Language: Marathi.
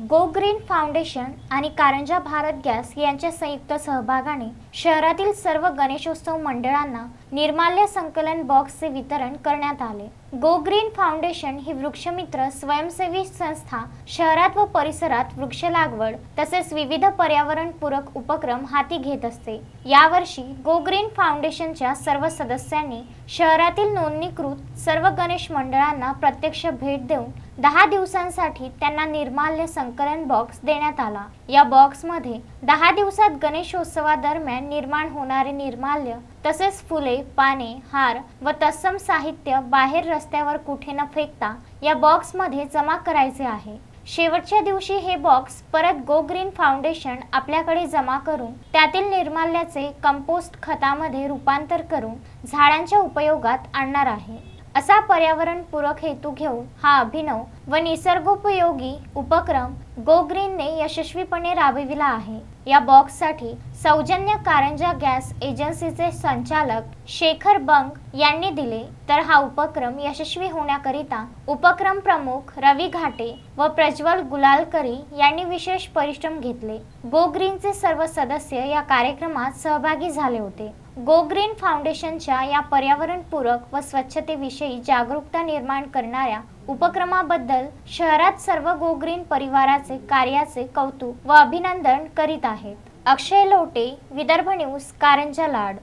गो ग्रीन फाउंडेशन आणि कारंजा भारत गॅस यांच्या संयुक्त सहभागाने शहरातील सर्व गणेशोत्सव मंडळांना निर्माल्य संकलन बॉक्सचे वितरण करण्यात आले. गो ग्रीन फाउंडेशन ही वृक्षमित्र स्वयंसेवी संस्था शहरात व परिसरात वृक्ष लागवड तसेच विविध पर्यावरणपूरक उपक्रम हाती घेत असते. यावर्षी गो ग्रीन फाउंडेशनच्या सर्व सदस्यांनी शहरातील नोंदणीकृत सर्व गणेश मंडळांना प्रत्यक्ष भेट देऊन दहा दिवसांसाठी त्यांना निर्माल्य संकलन बॉक्स देण्यात आला. या बॉक्समध्ये दहा दिवसात गणेशोत्सवादरम्यान निर्माण होणारे निर्माल्य तसेच फुले पाने हार व तत्सम साहित्य बाहेर रस्त्यावर कुठे न फेकता या बॉक्समध्ये जमा करायचे आहे. शेवटच्या दिवशी हे बॉक्स परत गो ग्रीन फाउंडेशन आपल्याकडे जमा करून त्यातील निर्माल्याचे कंपोस्ट खतामध्ये रूपांतर करून झाडांच्या उपयोगात आणणार आहे. असा पर्यावरणपूरक हेतू घेऊन हा अभिनव व निसर्गोपयोगी उपक्रम गो ग्रीनने यशस्वीपणे राबविला आहे. या बॉक्ससाठी सौजन्य कारंजा गॅस एजन्सीचे संचालक शेखर बंग यांनी दिले. तर हा उपक्रम यशस्वी होण्याकरिता उपक्रम प्रमुख रवी घाटे व प्रज्वल गुलालकरी यांनी विशेष परिश्रम घेतले. गो ग्रीनचे सर्व सदस्य या कार्यक्रमात सहभागी झाले होते. गो ग्रीन फाउंडेशनच्या या पर्यावरणपूरक व स्वच्छतेविषयी जागरूकता निर्माण करणाऱ्या उपक्रमाबद्दल शहरात सर्व गो ग्रीन परिवाराचे कार्याचे कौतुक व अभिनंदन करीत आहेत. अक्षय लोटे विदर्भ न्यूज कारंजा लाड.